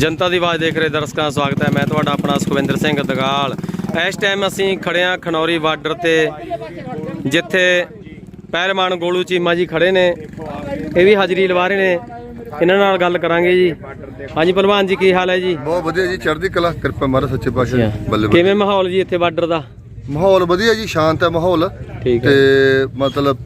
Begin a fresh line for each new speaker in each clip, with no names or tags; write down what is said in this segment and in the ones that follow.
ਜਨਤਾ ਦੀ ਆਵਾਜ਼ ਦੇਖ ਰਹੇ ਦਰਸ਼ਕਾਂ ਦਾ ਸਵਾਗਤ ਹੈ। ਮੈਂ ਤੁਹਾਡਾ ਆਪਣਾ ਸੁਖਵਿੰਦਰ ਸਿੰਘ ਦਗਾਲ। ਇਸ ਟਾਈਮ ਅਸੀਂ ਖੜੇ ਹਾਂ ਖਨੌਰੀ ਬਾਰਡਰ ਤੇ ਜਿੱਥੇ ਪਹਿਲਵਾਨ ਗੋਲੂ ਚੀਮਾ ਜੀ ਖੜੇ ਨੇ। ਇਹ ਵੀ ਹਾਜ਼ਰੀ ਲਵਾ ਰਹੇ ਨੇ। ਇਹਨਾਂ ਨਾਲ ਗੱਲ ਕਰਾਂਗੇ ਜੀ। ਹਾਂਜੀ ਪਹਿਲਵਾਨ ਜੀ ਕੀ ਹਾਲ ਹੈ ਜੀ?
ਬਹੁਤ ਵਧੀਆ ਜੀ ਚੜ੍ਹਦੀ ਕਲਾ ਕਿਰਪਾ ਮਾਰਾ ਸੱਚੇ ਪਾਤਸ਼ਾਹ। ਬੱਲੇ ਬੱਲੇ
ਕਿਵੇਂ ਮਾਹੌਲ ਜੀ ਇੱਥੇ ਬਾਰਡਰ ਦਾ?
ਮਾਹੌਲ ਵਧੀਆ ਜੀ ਸ਼ਾਂਤ ਹੈ ਮਾਹੌਲ। ਤੇ ਮਤਲਬ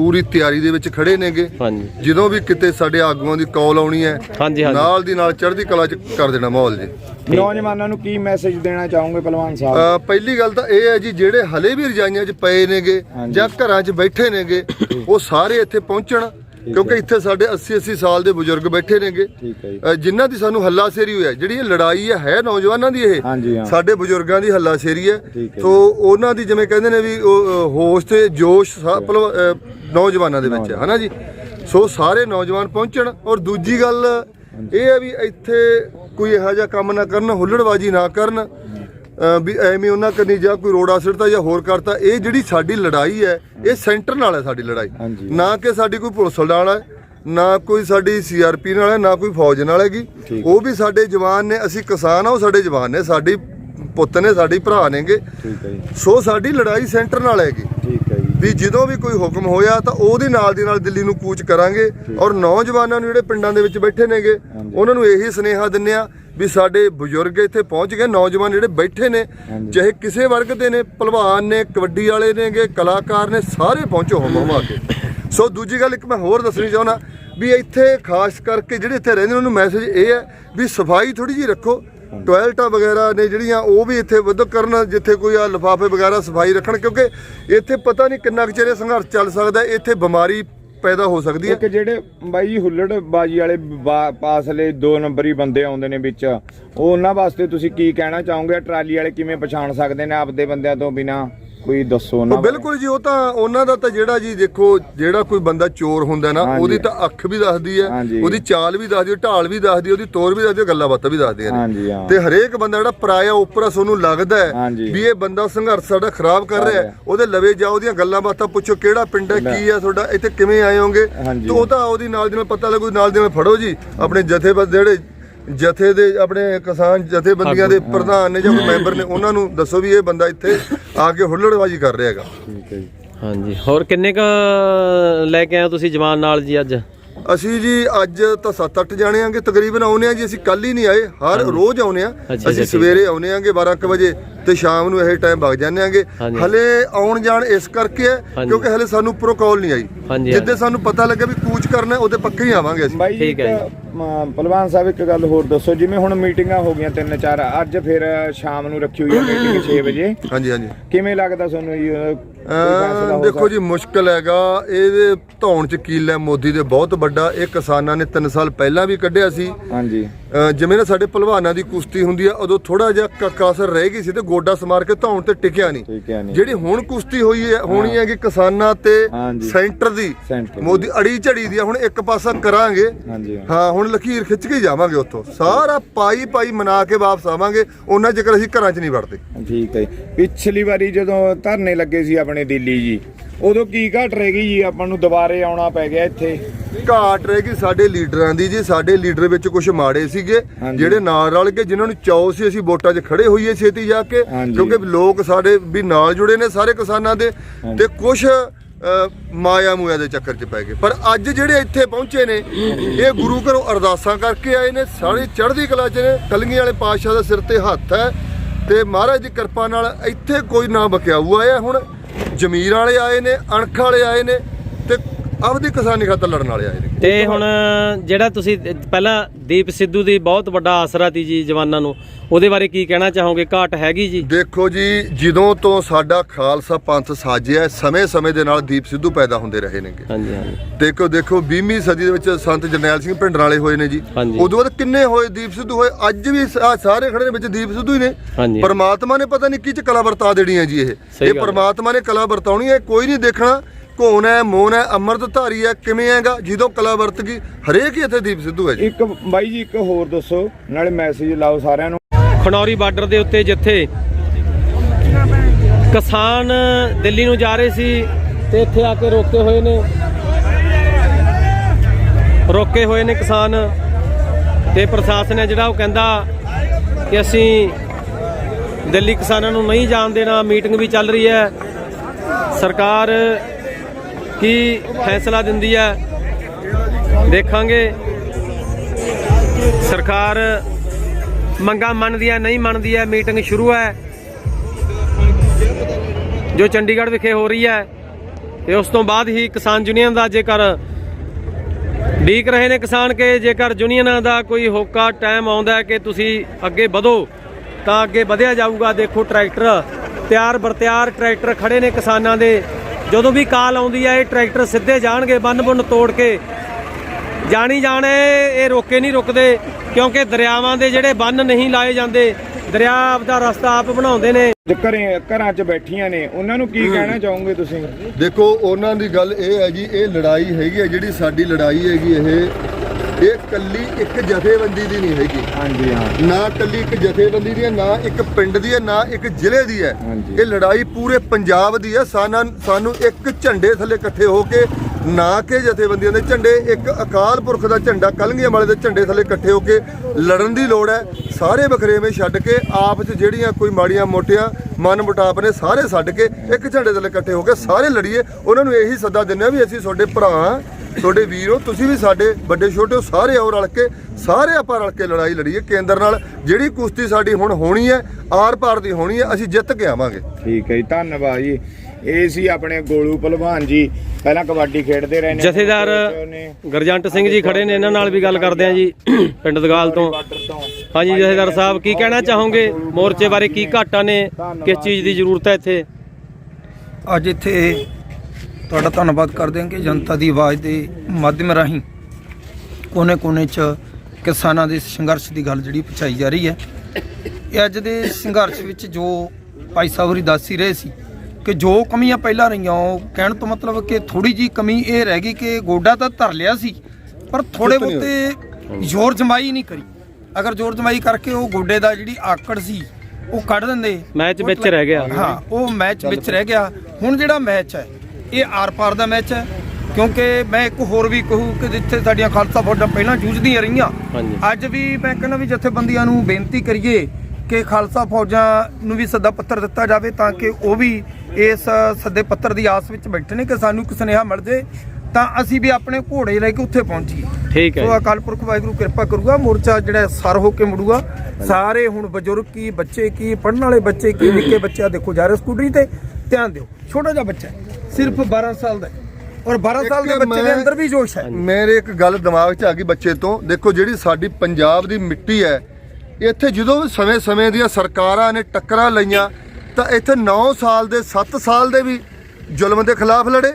ਪੂਰੀ ਤਿਆਰੀ ਦੇ ਵਿੱਚ ਖੜੇ ਨੇਗੇ।
ਹਾਂਜੀ।
ਜਦੋਂ ਵੀ ਕਿਤੇ ਸਾਡੇ ਆਗੂਆਂ ਦੀ ਕਾਲ ਆਉਣੀ ਹੈ
ਹਾਂਜੀ ਹਾਂਜੀ।
ਨਾਲ ਦੀ ਨਾਲ ਚੜ੍ਹਦੀ ਕਲਾ ਚ ਕਰ ਦੇਣਾ ਮਾਹੌਲ ਜੀ।
ਨੌਜਵਾਨਾਂ ਨੂੰ ਕੀ ਮੈਸੇਜ ਦੇਣਾ ਚਾਹੋਗੇ ਪਹਿਲਵਾਨ ਸਾਹਿਬ?
ਪਹਿਲੀ ਗੱਲ ਤਾਂ ਇਹ ਹੈ ਜੀ ਜਿਹੜੇ ਹਲੇ ਵੀ ਰਜਾਈਆਂ 'ਚ ਪਏ ਨੇਗੇ। ਜਾਂ ਘਰਾਂ 'ਚ ਬੈਠੇ ਨੇਗੇ ਉਹ ਸਾਰੇ ਇੱਥੇ ਪਹੁੰਚਣ। ਕਿਉਂਕਿ ਇੱਥੇ ਸਾਡੇ 80 80 ਸਾਲ ਦੇ ਬਜ਼ੁਰਗ ਬੈਠੇ ਨੇਗੇ। ਅਹ ਜਿਨ੍ਹਾਂ ਦੀ ਸਾਨੂੰ ਹੱਲਾਸ਼ੇਰੀ ਹੋਈ ਹੈ ਜਿਹੜੀ ਇਹ ਲੜਾਈ ਹੈ ਹੈ ਨੌਜਵਾਨਾਂ ਦੀ ਇਹ?
ਹਾਂਜੀ ਹਾਂ।
ਸਾਡੇ ਬਜ਼ੁਰਗਾਂ ਦੀ ਹੱਲਾਸ਼ੇਰੀ ਹੈ।
ਠੀਕ ਹੈ
ਸੋ ਉਹਨਾਂ ਦੀ ਜਿਵੇਂ ਕਹਿੰਦੇ ਨੇ ਵੀ ਉਹ, ਹੋਸ਼ ਤੇ ਜੋਸ਼ ਸਾ- ਭਲਵ- ਅਹ, ਨੌਜਵਾਨਾਂ ਦੇ ਵਿੱਚ ਹੈ ਹਨਾ ਜੀ? ਸੋ ਸਾਰੇ ਨੌਜਵਾਨ ਪਹੁੰਚਣ ਔਰ ਦੂਜੀ ਗੱਲ ਇਹ ਹੈ ਵੀ ਇੱਥੇ ਕੋਈ ਇਹੋ ਜਿਹਾ ਕੰਮ ਨਾ ਕਰਨ ਹੁੱਲੜਬਾਜੀ ਨਾ ਕਰਨ। ਵੀ ਐਵੇਂ ਉਹਨਾਂ ਕਰਨੀ ਜਾਂ ਕੋਈ ਰੋੜਾ ਸਿੱਟਦਾ ਜਾਂ ਹੋਰ ਕਰਤਾ ਇਹ ਜਿਹੜੀ ਸਾਡੀ ਲੜਾਈ ਹੈ ਇਹ ਸੈਂਟਰ ਨਾਲ ਹੈ ਸਾਡੀ ਲੜਾਈ। ਨਾ ਕਿ ਸਾਡੀ ਕੋਈ ਪੁਲਿਸ ਨਾਲ ਹੈ ਨਾ ਕੋਈ ਸਾਡੀ ਸੀਆਰਪੀ ਨਾਲ ਹੈ ਨਾ ਕੋਈ ਫੌਜ ਨਾਲ ਹੈਗੀ। ਉਹ ਵੀ ਸਾਡੇ ਜਵਾਨ ਨੇ ਅਸੀਂ ਕਿਸਾਨ ਆ ਉਹ ਸਾਡੇ ਜਵਾਨ ਨੇ ਸਾਡੀ ਪੁੱਤ ਨੇ ਸਾਡੀ ਭਰਾ ਨੇਗੇ।
ਠੀਕ ਹੈ ਜੀ।
ਸੋ ਸਾਡੀ ਲੜਾਈ ਸੈਂਟਰ ਨਾਲ ਹੈਗੀ।
ਠੀਕ ਹੈ ਜੀ।
ਵੀ ਜਦੋਂ ਵੀ ਕੋਈ ਹੁਕਮ ਹੋਇਆ ਤਾਂ ਉਹਦੇ ਨਾਲ ਦੀ ਨਾਲ ਦਿੱਲੀ ਨੂੰ ਕੂਚ ਕਰਾਂਗੇ ਔਰ ਨੌਜਵਾਨਾਂ ਨੂੰ ਜਿਹੜੇ ਪਿੰਡਾਂ ਦੇ ਵਿੱਚ ਬੈਠੇ ਨੇਗੇ ਉਹਨਾਂ ਨੂੰ ਇਹੀ ਸੁਨੇਹਾ ਦਿੰਨੇ ਆ ਵੀ ਸਾਡੇ ਬਜ਼ੁਰਗ ਇੱਥੇ ਪਹੁੰਚ ਗਏ ਨੌਜਵਾਨ ਜਿਹੜੇ ਬੈਠੇ ਨੇ। ਚਾਹੇ ਕਿਸੇ ਵਰਗ ਦੇ ਨੇ ਪਹਿਲਵਾਨ ਨੇ ਕਬੱਡੀ ਵਾਲੇ ਨੇਗੇ ਕਲਾਕਾਰ ਨੇ ਸਾਰੇ ਪਹੁੰਚੋ ਹਮ ਹਮਾ ਕੇ। ਸੋ ਦੂਜੀ ਗੱਲ ਇੱਕ ਮੈਂ ਹੋਰ ਦੱਸਣੀ ਚਾਹੁੰਦਾ ਵੀ ਇੱਥੇ ਖਾਸ ਕਰਕੇ ਜਿਹੜੇ ਇੱਥੇ ਰਹਿੰਦੇ ਨੇ ਉਹਨੂੰ ਮੈਸੇਜ ਇਹ ਹੈ ਵੀ ਸਫ਼ਾਈ ਥੋੜੀ ਜਿਹੀ ਰੱਖੋ। ਟਾਇਲਟਾਂ ਵਗੈਰਾ ਨੇ ਜਿਹੜੀਆਂ ਉਹ ਵੀ ਇੱਥੇ ਵਧੋ ਕਰਨ ਜਿੱਥੇ ਕੋਈ ਆ ਲਿਫਾਫੇ ਵਗੈਰਾ ਸਫ਼ਾਈ ਰੱਖਣ ਕਿਉਂਕਿ ਇੱਥੇ ਪਤਾ ਨਹੀਂ ਕਿੰਨਾ ਕੁ ਚਿਰ ਸੰਘਰਸ਼ ਚੱਲ ਸਕਦਾ ਇੱਥੇ ਬਿਮਾਰੀ ਪੈਦਾ ਹੋ ਸਕਦੀ ਹੈ।
ਇੱਕ ਜਿਹੜੇ ਬਾਈ ਜੀ ਹੁੱਲੜ ਬਾਜੀ ਵਾਲੇ ਬਾ- ਪਾਸਲੇ ਦੋ ਨੰਬਰੀ ਬੰਦੇ ਆਉਂਦੇ ਨੇ ਵਿੱਚ, ਉਹ ਉਹਨਾਂ ਵਾਸਤੇ ਤੁਸੀਂ ਕੀ ਕਹਿਣਾ ਚਾਹੋਗੇ? ਟਰਾਲੀ ਵਾਲੇ ਕਿਵੇਂ ਪਛਾਣ ਸਕਦੇ ਨੇ ਆਪਦੇ ਬੰਦਿਆਂ ਤੋਂ ਬਿਨਾ? ਕੋਈ ਦੱਸੋ
ਉਹ ਬਿਲਕੁਲ ਜੀ ਉਹ ਤਾਂ ਉਹਨਾਂ ਦਾ ਤਾਂ ਜਿਹੜਾ ਜੀ ਦੇਖੋ ਜਿਹੜਾ ਕੋਈ ਬੰਦਾ ਚੋਰ ਹੁੰਦਾ ਨਾ। ਉਹਦੀ ਤਾਂ ਅੱਖ ਵੀ ਦੱਸਦੀ ਹੈ। ਉਹਦੀ ਚਾਲ ਵੀ ਦੱਸਦੀ ਹੈ ਢਾਲ ਵੀ ਦੱਸਦੀ ਹੈ ਉਹਦੀ ਤੋਰ ਵੀ ਦੱਸਦੀ ਹੈ ਗੱਲਾਂ ਬਾਤਾਂ ਵੀ ਦੱਸਦੀਆਂ ਨੇ ਤੇ ਹਰੇਕ ਬੰਦਾ ਜਿਹੜਾ ਪਰਾਇਆ ਉਪਰਾ ਤੁਹਾਨੂੰ ਲੱਗਦਾ। ਵੀ ਇਹ ਬੰਦਾ ਸੰਘਰਸ਼ ਸਾਡਾ ਖਰਾਬ ਕਰ ਰਿਹਾ ਹੈ ਉਹਦੇ ਲਵੇ ਜਾਓ ਉਹਦੀਆਂ ਗੱਲਾਂ ਬਾਤਾਂ ਪੁੱਛੋ ਕਿਹੜਾ ਪਿੰਡ ਹੈ ਕੀ ਹੈ ਤੁਹਾਡਾ ਇੱਥੇ ਕਿਵੇਂ ਆਏ ਹੋਗੇ। ਤੇ ਉਹ ਤਾਂ ਉਹਦੀ ਨਾਲ ਦੀ ਨਾਲ ਪਤਾ ਲੱਗੂ ਨਾਲ ਦੀ ਨਾਲ ਫੜੋ ਜੀ ਆਪਣੇ ਜਥੇਬੰਦ ਜਿਹੜੇ ਜਥੇ ਦੇ ਆਪਣੇ ਕਿਸਾਨ ਜਥੇਬੰਦੀਆਂ ਦੇ ਪ੍ਰਧਾਨ ਨੇ ਜਾਂ ਕੋਈ ਮੈਂਬਰ ਨੇ ਉਹਨਾਂ ਨੂੰ ਦੱਸੋ ਵੀ ਇਹ ਬੰਦਾ ਇੱਥੇ ਆ ਕੇ ਹੁੱਲੜਬਾਜੀ ਕਰ ਰਿਹਾ ਹੈਗਾ।
ਠੀਕ ਹੈ ਜੀ।
ਹਾਂਜੀ ਹੋਰ ਕਿੰਨੇ ਕ ਲੈ ਕੇ ਆਏ ਹੋ ਤੁਸੀਂ ਜਵਾਨ ਨਾਲ ਜੀ ਅੱਜ?
ਅਸੀਂ ਜੀ ਅੱਜ ਤਾਂ 7-8 ਜਾਣੇ ਆਂਗੇ ਤਕਰੀਬਨ ਆਉਨੇ ਆ ਜੀ ਅਸੀਂ ਕੱਲ ਹੀ ਨਹੀਂ ਆਏ ਹਰ ਰੋਜ਼ ਆਉਨੇ ਆ। ਅਸੀਂ ਸਵੇਰੇ ਆਉਨੇ ਆਂਗੇ 12 ਵਜੇ। ਤੇ ਸ਼ਾਮ ਨੂੰ ਇਹ ਟਾਈਮ ਵਗ ਜਾਂਦੇ ਆਂਗੇ। ਹਲੇ ਆਉਣ ਜਾਣ ਇਸ ਕਰਕੇ ਹੈ। ਕਿਉਂਕਿ ਹਲੇ ਸਾਨੂੰ ਉੱਪਰੋਂ ਕਾਲ ਨਹੀਂ ਆਈ। ਜਿੱਦੇ ਸਾਨੂੰ ਪਤਾ ਲੱਗਾ ਵੀ ਕੂਚ ਕਰਨਾ ਹੈ, ਉਹਦੇ ਪੱਕੇ ਹੀ ਆਵਾਂਗੇ ਅਸੀਂ।
ਠੀਕ ਹੈ
ਪਹਿਲਵਾਨ ਸਾਹਿਬ ਇੱਕ ਗੱਲ ਹੋਰ ਦੱਸੋ ਜਿਵੇਂ ਹੁਣ ਮੀਟਿੰਗਾਂ ਹੋ ਗਈਆਂ ਤਿੰਨ ਚਾਰ ਅੱਜ ਫਿਰ ਸ਼ਾਮ ਨੂੰ ਰੱਖੀ ਹੋਈ ਹੈ ਮੀਟਿੰਗ 6 ਵਜੇ।
ਹਾਂਜੀ। ਹਾਂਜੀ
ਕਿਵੇਂ ਲੱਗਦਾ ਤੁਹਾਨੂੰ ਜੀ
ਦੇਖੋ ਜੀ ਮੁਸ਼ਕਲ ਹੈਗਾ। ਇਹਦੇ ਧੌਣ ਚ ਕੀਲ ਹੈ ਮੋਦੀ ਦੇ ਬਹੁਤ ਵੱਡਾ ਇਹ ਕਿਸਾਨਾਂ ਨੇ 3 ਸਾਲ ਪਹਿਲਾਂ ਵੀ ਕੱਢਿਆ ਸੀ?
ਹਾਂਜੀ।
ਜਿਵੇਂ ਨਾ ਸਾਡੇ ਪਹਿਲਵਾਨਾਂ ਦੀ ਕੁਸ਼ਤੀ ਹੁੰਦੀ ਆ ਉਦੋਂ ਥੋੜਾ ਜਿਹਾ ਕ- ਕਸਰ ਰਹਿ ਗਈ ਸੀ ਤੇ ਗੋਡਾ ਸਮਾਰ ਕੇ ਧੌਣ ਤੇ ਟਿਕਿਆ ਨਹੀਂ। ਜਿਹੜੀ ਹੁਣ ਕੁਸ਼ਤੀ ਹੋਈ ਹੈ ਹੋਣੀ ਹੈ। ਕਿ ਕਿਸਾਨਾਂ ਤੇ
ਹਾਂਜੀ।
ਸੈਂਟਰ ਦੀ।
ਸੈਂਟਰ
ਮੋਦੀ ਅੜੀ ਝੜੀ ਦੀ ਆ, ਹੁਣ ਇੱਕ ਪਾਸਾ ਕਰਾਂਗੇ।
ਹਾਂਜੀ ਹਾਂ।
ਹਾਂ ਹੁਣ ਲਖੀਰ ਖਿੱਚ ਕੇ ਹੀ ਜਾਵਾਂਗੇ ਉੱਥੋਂ। ਸਾਰਾ ਪਾਈ ਪਾਈ ਮਨਾ ਕੇ ਵਾਪਸ ਆਵਾਂਗੇ। ਉਹਨਾਂ ਜੇਕਰ ਅਸੀਂ ਘਰਾਂ 'ਚ ਨਹੀਂ ਵੜਦੇ।
ਠੀਕ ਹੈ ਜੀ। ਪਿਛਲੀ ਵਾਰੀ ਜਦੋਂ ਧਰਨੇ ਲੱਗੇ ਸੀ ਆਪਣੇ ਦਿੱਲੀ ਜੀ ਉਦੋਂ ਕੀ ਘਟ ਰਹਿ ਗਈ ਜੀ? ਆਪਾਂ ਨੂੰ ਦੁਬਾਰੇ ਆਉਣਾ ਪੈ ਗਿਆ ਇੱਥੇ।
ਘਾਟ ਰਹਿ ਗਈ ਸਾਡੇ ਲੀਡਰਾਂ ਦੀ ਜੀ। ਸਾਡੇ ਲੀਡਰ ਵਿੱਚ ਕੁਝ ਮਾੜੇ ਸੀਗੇ। ਜਿਹੜੇ ਨਾਲ ਰਲ ਕੇ ਜਿਨ੍ਹਾਂ ਨੂੰ ਚਾਅ ਸੀ ਅਸੀਂ ਵੋਟਾਂ 'ਚ ਖੜੇ ਹੋਈਏ ਛੇਤੀ ਜਾ ਕੇ। ਕਿਉਂਕਿ ਲੋਕ ਸਾਡੇ ਵੀ ਨਾਲ ਜੁੜੇ ਨੇ ਸਾਰੇ ਕਿਸਾਨਾਂ ਦੇ। ਤੇ ਕੁਝ ਮਾਇਆ ਮੂਇਆ ਦੇ ਚੱਕਰ 'ਚ ਪੈ ਗਏ। ਪਰ ਅੱਜ ਜਿਹੜੇ ਇੱਥੇ ਪਹੁੰਚੇ ਨੇ ਇਹ ਗੁਰੂ ਘਰੋਂ ਅਰਦਾਸਾਂ ਕਰਕੇ ਆਏ ਨੇ। ਸਾਰੇ ਚੜ੍ਹਦੀ ਕਲਾ 'ਚ ਨੇ। ਕਲਗੀਆਂ ਵਾਲੇ ਪਾਤਸ਼ਾਹ ਦਾ ਸਿਰ ਤੇ ਹੱਥ ਹੈ। ਤੇ ਮਹਾਰਾਜ ਦੀ ਕਿਰਪਾ ਨਾਲ ਇੱਥੇ ਕੋਈ ਨਾ ਬਕਿਆਊ ਆਇਆ ਹੁਣ ਜ਼ਮੀਰ ਵਾਲੇ ਆਏ ਨੇ ਅਣਖ ਵਾਲੇ ਆਏ ਨੇ। ਤੇ ਆਪਦੀ ਕਿਸਾਨੀ ਖਾਤਰ ਲੜਨ ਵਾਲੇ ਆਏ ਨੇ।
ਤੇ ਹੁਣ ਜਿਹੜਾ ਤੁਸੀਂ ਪਹਿਲਾਂ ਦੀਪ ਸਿੱਧੂ ਦੀ ਬਹੁਤ ਵੱਡਾ ਆਸਰਾ ਤੀ ਜੀ ਜਵਾਨਾਂ ਨੂੰ। ਉਹਦੇ ਬਾਰੇ ਕੀ ਕਹਿਣਾ ਚਾਹੋਗੇ? ਘਾਟ ਹੈਗੀ ਜੀ?
ਦੇਖੋ ਜੀ ਜਦੋਂ ਤੋਂ ਸਾਡਾ ਖਾਲਸਾ ਪੰਥ ਸਾਜਿਆ ਸਮੇਂ-ਸਮੇਂ ਦੇ ਨਾਲ ਦੀਪ ਸਿੱਧੂ ਪੈਦਾ ਹੁੰਦੇ ਰਹੇ ਨੇਗੇ।
ਹਾਂਜੀ ਹਾਂਜੀ।
ਦੇਖੋ ਦੇਖੋ 20ਵੀਂ ਸਦੀ ਦੇ ਵਿੱਚ ਸੰਤ ਜਰਨੈਲ ਸਿੰਘ ਭਿੰਡਰਾਂ ਵਾਲੇ ਹੋਏ ਨੇ ਜੀ। ਉਦੋਂ ਬਾਅਦ ਕਿੰਨੇ ਹੋਏ ਦੀਪ ਸਿੱਧੂ ਹੋਏ? ਅੱਜ ਵੀ ਸਾ- ਸਾਰੇ ਖੜੇ ਨੇ ਵਿੱਚ ਦੀਪ ਸਿੱਧੂ ਹੀ ਨੇ।
ਹਾਂਜੀ।
ਪਰਮਾਤਮਾ ਨੇ ਪਤਾ ਨਹੀਂ ਕੀ ਚ ਕਲਾ ਵਰਤਾ ਦੇਣੀ ਹੈ ਜੀ ਇਹ। ਇਹ। ਪਰਮਾਤਮਾ ਨੇ ਕਲਾ ਵਰਤਾਉਣੀ ਹੈ ਕੋਈ ਨਹੀਂ ਦੇਖਣਾ। ਕੌਣ ਹੈ ਮੋਨ ਹੈ ਅੰਮ੍ਰਿਤ ਧਾਰੀ ਹੈ ਕਿਵੇਂ ਹੈਗਾ ਜਦੋਂ ਕਲਾ ਵਰਤ ਗਈ ਹਰੇਕ ਹੀ ਇੱਥੇ ਦੀਪ ਸਿੱਧੂ ਹੈ ਜੀ।
ਇੱਕ ਬਾਈ ਜੀ ਇੱਕ ਹੋਰ ਦੱਸੋ ਨਾਲੇ ਮੈਸੇਜ ਲਾਓ ਸਾਰਿਆਂ ਨੂੰ।
ਖਨੌਰੀ ਬਾਰਡਰ ਦੇ ਉੱਤੇ ਜਿੱਥੇ ਕਿਸਾਨ ਦਿੱਲੀ ਨੂੰ ਜਾ ਰਹੇ ਸੀ ਤੇ ਇੱਥੇ ਆ ਕੇ ਰੋਕੇ ਹੋਏ ਨੇ। ਰੋਕੇ ਹੋਏ ਨੇ ਕਿਸਾਨ ਤੇ ਪ੍ਰਸ਼ਾਸਨ ਹੈ ਜਿਹੜਾ ਉਹ ਕਹਿੰਦਾ ਕਿ ਅਸੀਂ ਦਿੱਲੀ ਕਿਸਾਨਾਂ ਨੂੰ ਨਹੀਂ ਜਾਣ ਦੇਣਾ ਮੀਟਿੰਗ ਵੀ ਚੱਲ ਰਹੀ ਹੈ। ਸਰਕਾਰ ਕੀ ਫੈਸਲਾ ਦਿੰਦੀ ਹੈ? ਦੇਖਾਂਗੇ। ਸਰਕਾਰ ਮੰਗਾ ਮੰਨਦੀ ਹੈ, ਨਹੀਂ ਮੰਨਦੀ ਹੈ, ਮੀਟਿੰਗ ਸ਼ੁਰੂ ਹੈ। ਜੋ ਚੰਡੀਗੜ੍ਹ ਵਿਖੇ ਹੋ ਰਹੀ ਹੈ, ਤੇ ਉਸ ਤੋਂ ਬਾਅਦ ਹੀ ਕਿਸਾਨ ਯੂਨੀਅਨ ਦਾ ਜੇਕਰ ਡੀਕ ਰਹੇ ਨੇ ਕਿਸਾਨ ਕੇ, ਜੇਕਰ ਯੂਨੀਅਨਾਂ ਦਾ ਕੋਈ ਹੋਕਾ ਟਾਈਮ ਆਉਂਦਾ ਕਿ ਤੁਸੀਂ ਅੱਗੇ ਵਧੋ, ਤਾਂ ਅੱਗੇ ਵਧਿਆ ਜਾਊਗਾ। ਦੇਖੋ, ਟਰੈਕਟਰ ਤਿਆਰ ਬਰਤਿਆਰ ਟਰੈਕਟਰ ਖੜੇ ਨੇ ਕਿਸਾਨਾਂ ਦੇ। ਜਦੋਂ ਵੀ ਕਾਲ ਆਉਂਦੀ ਹੈ ਇਹ ਟਰੈਕਟਰ ਸਿੱਧੇ ਜਾਣਗੇ ਬੰਨ ਬੁੰਨ ਤੋੜ ਕੇ। ਜਾਣੀ ਜਾਣੇ ਇਹ ਰੋਕੇ ਨਹੀਂ ਰੁਕਦੇ ਕਿਉਂਕਿ ਦਰਿਆਵਾਂ ਦੇ ਜਿਹੜੇ ਬੰਨ ਨਹੀਂ ਲਾਏ ਜਾਂਦੇ ਦਰਿਆ ਆਪਦਾ ਰਸਤਾ ਆਪ ਬਣਾਉਂਦੇ ਨੇ।
ਘਰੇ ਘਰਾਂ 'ਚ ਬੈਠੀਆਂ ਨੇ ਉਹਨਾਂ ਨੂੰ ਕੀ ਕਹਿਣਾ ਚਾਹੋਗੇ ਤੁਸੀਂ?
ਦੇਖੋ ਉਹਨਾਂ ਦੀ ਗੱਲ ਇਹ ਹੈ ਜੀ ਇਹ ਲੜਾਈ ਹੈਗੀ ਹੈ ਜਿਹੜੀ ਸਾਡੀ ਲੜਾਈ ਹੈਗੀ ਇਹ ਇਹ ਕੱਲੀ ਇੱਕ ਜਥੇਬੰਦੀ ਦੀ ਨਹੀਂ ਹੈਗੀ।
ਹਾਂਜੀ ਹਾਂ।
ਨਾ ਕੱਲੀ ਇੱਕ ਜਥੇਬੰਦੀ ਦੀ ਹੈ ਨਾ ਇੱਕ ਪਿੰਡ ਦੀ ਹੈ ਨਾ ਇੱਕ ਜ਼ਿਲ੍ਹੇ ਦੀ ਹੈ। ਇਹ ਲੜਾਈ ਪੂਰੇ ਪੰਜਾਬ ਦੀ ਹੈ। ਸਾਨਾਂ ਸਾਨੂੰ ਇੱਕ ਝੰਡੇ ਥੱਲੇ ਇਕੱਠੇ ਹੋ ਕੇ ਨਾ ਕਿ ਜਥੇਬੰਦੀਆਂ ਦੇ ਝੰਡੇ ਇੱਕ ਅਕਾਲ ਪੁਰਖ ਦਾ ਝੰਡਾ ਕਲਗੀਆਂ ਵਾਲੇ ਦੇ ਝੰਡੇ ਥੱਲੇ ਇਕੱਠੇ ਹੋ ਕੇ ਲੜਨ ਦੀ ਲੋੜ ਹੈ। ਸਾਰੇ ਬਖਰੇਵੇਂ ਛੱਡ ਕੇ ਆਪ 'ਚ ਜਿਹੜੀਆਂ ਕੋਈ ਮਾੜੀਆਂ ਮੋਟੀਆਂ ਮਨ ਮੁਟਾਪ ਨੇ ਸਾਰੇ ਛੱਡ ਕੇ ਇੱਕ ਝੰਡੇ ਥੱਲੇ ਇਕੱਠੇ ਹੋ ਕੇ ਸਾਰੇ ਲੜੀਏ। ਉਹਨਾਂ ਨੂੰ ਇਹੀ ਸੱਦਾ ਦਿੰਦੇ ਆ ਵੀ ਅਸੀਂ ਤੁਹਾਡੇ ਭਰਾ ਤੁਹਾਡੇ ਵੀਰ ਹੋ ਤੁਸੀਂ ਵੀ ਸਾਡੇ ਵੱਡੇ ਛੋਟੇ ਸਾਰੇ ਆਓ ਰਲ ਕੇ ਸਾਰੇ ਆਪਾਂ ਰਲ ਕੇ ਲੜਾਈ ਲੜੀਏ ਕੇਂਦਰ ਨਾਲ। ਜਿਹੜੀ ਕੁਸ਼ਤੀ ਸਾਡੀ ਹੁਣ ਹੋਣੀ ਹੈ ਆਰ ਪਾਰ ਦੀ ਹੋਣੀ ਹੈ ਅਸੀਂ ਜਿੱਤ ਕੇ ਆਵਾਂਗੇ।
ਠੀਕ ਹੈ ਜੀ ਧੰਨਵਾਦ ਜੀ। ਇਹ ਸੀ ਆਪਣੇ ਗੋਲੂ ਭਲਵਾਨ ਜੀ। ਪਹਿਲਾਂ ਕਬੱਡੀ ਖੇਡਦੇ ਰਹੇ ਨੇ
ਜਥੇਦਾਰ ਗਰਜੰਟ ਸਿੰਘ ਜੀ ਖੜੇ ਨੇ ਇਹਨਾਂ ਨਾਲ ਵੀ ਗੱਲ ਕਰਦੇ ਆਂ ਜੀ ਪਿੰਡ ਦਗਾਲ ਤੋਂ। ਹਾਂਜੀ ਜਥੇਦਾਰ ਸਾਹਿਬ ਕੀ ਕਹਿਣਾ ਚਾਹੋਗੇ? ਮੋਰਚੇ ਬਾਰੇ ਕੀ ਘਾਟਾਂ ਨੇ? ਕਿਸ ਚੀਜ਼ ਦੀ ਜ਼ਰੂਰਤ ਹੈ ਇੱਥੇ?
ਅੱਜ ਇੱਥੇ ਤੁਹਾਡਾ ਧੰਨਵਾਦ ਕਰਦੇ ਹਾਂ ਕਿ ਜਨਤਾ ਦੀ ਆਵਾਜ਼ ਦੇ ਮਾਧਿਅਮ ਰਾਹੀਂ ਕੋਨੇ-ਕੋਨੇ 'ਚ ਕਿਸਾਨਾਂ ਦੇ ਸੰਘਰਸ਼ ਦੀ ਗੱਲ ਜਿਹੜੀ ਪਹੁੰਚਾਈ ਜਾ ਰਹੀ ਹੈ। ਇਹ ਅੱਜ ਦੇ ਸੰਘਰਸ਼ ਵਿੱਚ ਜੋ ਭਾਈ ਸਾਹਿਬ ਹੋਰੀ ਦੱਸ ਹੀ ਰਹੇ ਸੀ ਕਿ ਜੋ ਕਮੀਆਂ ਪਹਿਲਾਂ ਰਹੀਆਂ ਉਹ ਕਹਿਣ ਤੋਂ ਮਤਲਬ ਕਿ ਥੋੜੀ ਜੀ ਕਮੀ ਇਹ ਰਹਿ ਗਈ ਕਿ ਗੋਡਾ ਤਾਂ ਧਰ ਲਿਆ ਸੀ ਪਰ ਥੋੜੇ ਬਹੁਤੇ ਜ਼ੋਰ ਜਮਾਈ ਨਹੀਂ ਕਰੀ। ਅਗਰ ਜ਼ੋਰ ਜਮਾਈ ਕਰਕੇ ਉਹ ਗੋਡੇ ਦਾ ਜਿਹੜੀ ਆਕੜ ਸੀ ਉਹ ਕੱਢ ਦਿੰਦੇ
ਮੈਚ ਵਿੱਚ ਰਹਿ ਗਿਆ।
ਹਾਂ ਉਹ ਮੈਚ ਵਿੱਚ ਰਹਿ ਗਿਆ। ਹੁਣ ਜਿਹੜਾ ਮੈਚ ਹੈ ਇਹ ਆਰ ਪਾਰ ਦਾ ਮੈਚ ਹੈ ਕਿਉਂਕਿ ਮੈਂ ਇੱਕ ਹੋਰ ਵੀ ਕਹੂੰ ਕਿ ਜਿੱਥੇ ਸਾਡੀਆਂ ਖਾਲਸਾ ਫੌਜਾਂ ਪਹਿਲਾਂ ਜੂਝਦੀਆਂ ਰਹੀਆਂ। ਅੱਜ ਵੀ ਮੈਂ ਕਹਿੰਦਾ ਵੀ ਜਥੇਬੰਦੀਆਂ ਨੂੰ ਬੇਨਤੀ ਕਰੀਏ ਕਿ ਖਾਲਸਾ ਫੌਜਾਂ ਨੂੰ ਵੀ ਸੱਦਾ ਪੱਤਰ ਦਿੱਤਾ ਜਾਵੇ ਤਾਂ ਕਿ ਉਹ ਵੀ ਇਸ ਸੱਦੇ ਪੱਤਰ ਦੀ ਆਸ ਵਿੱਚ ਬੈਠੇ ਨੇ ਕਿ ਸਾਨੂੰ ਇੱਕ ਸੁਨੇਹਾ ਮਿਲ ਜੇ ਤਾਂ ਅਸੀਂ ਵੀ ਆਪਣੇ ਘੋੜੇ ਲੈ ਕੇ ਉੱਥੇ ਪਹੁੰਚੀਏ।
ਠੀਕ ਹੈ
ਸੋ। ਅਕਾਲ ਪੁਰਖ ਵਾਹਿਗੁਰੂ ਕਿਰਪਾ ਕਰੂਗਾ ਮੋਰਚਾ ਜਿਹੜਾ ਸਰ ਹੋ ਕੇ ਮੁੜੂਗਾ। ਸਾਰੇ ਹੁਣ ਬਜ਼ੁਰਗ ਕੀ ਬੱਚੇ ਕੀ ਪੜਨ ਵਾਲੇ ਬੱਚੇ ਕੀ ਨਿੱਕੇ ਬੱਚੇ ਆ ਦੇਖੋ ਜਾ ਰਹੇ ਸਕੂਟਰੀ ਤੇ। ਧਿਆਨ ਦਿਓ ਛੋਟਾ ਜਿਹਾ ਬੱਚਾ ਹੈ, ਸਿਰਫ 12 ਸਾਲ ਦਾ ਹੈ। ਔਰ 12 ਸਾਲ ਦੇ ਬੱਚੇ ਦੇ ਅੰਦਰ ਵੀ ਜੋਸ਼ ਹੈ
ਮੇਰੇ ਇੱਕ ਗੱਲ ਦਿਮਾਗ 'ਚ ਆ ਗਈ ਬੱਚੇ ਤੋਂ ਦੇਖੋ ਜਿਹੜੀ ਸਾਡੀ ਪੰਜਾਬ ਦੀ ਮਿੱਟੀ ਹੈ ਇੱਥੇ ਜਦੋਂ ਵੀ ਸਮੇਂ-ਸਮੇਂ ਦੀਆਂ ਸਰਕਾਰਾਂ ਨੇ ਟੱਕਰਾਂ ਲਈਆਂ ਤਾਂ ਇੱਥੇ 9 ਸਾਲ ਦੇ 7 ਸਾਲ ਦੇ ਵੀ ਜ਼ੁਲਮ ਦੇ ਖਿਲਾਫ ਲੜੇ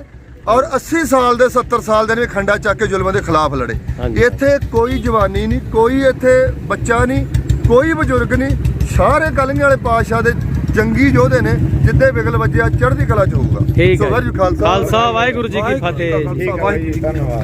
ਔਰ 80 ਸਾਲ ਦੇ 70 ਸਾਲ ਦੇ ਨੇ ਵੀ ਖੰਡਾ ਚੱਕ ਕੇ ਜ਼ੁਲਮ ਦੇ ਖਿਲਾਫ ਲੜੇ। ਇੱਥੇ ਕੋਈ ਜਵਾਨੀ ਨਹੀਂ ਕੋਈ ਇੱਥੇ ਬੱਚਾ ਨਹੀਂ ਕੋਈ ਬਜ਼ੁਰਗ ਨਹੀਂ ਸਾਰੇ ਕਲੰਗੇ ਵਾਲੇ ਪਾਤਸ਼ਾਹ ਦੇ ਜੰਗੀ ਯੋਧੇ ਨੇ ਜਿੱਦੇ ਵਿਗਲ ਵੱਜਿਆ ਚੜ੍ਹਦੀ ਕਲਾ ਚ ਹੋਊਗਾ।
ਠੀਕ
ਸੋ
ਹੈ
ਵਾਹਿਗੁਰੂ
ਜੀ।
ਖਾਲਸਾ
ਖਾਲਸਾ। ਵਾਹਿਗੁਰੂ ਜੀ ਕੀ ਫਤਿਹ।
ਠੀਕ ਹੈ ਜੀ ਧੰਨਵਾਦ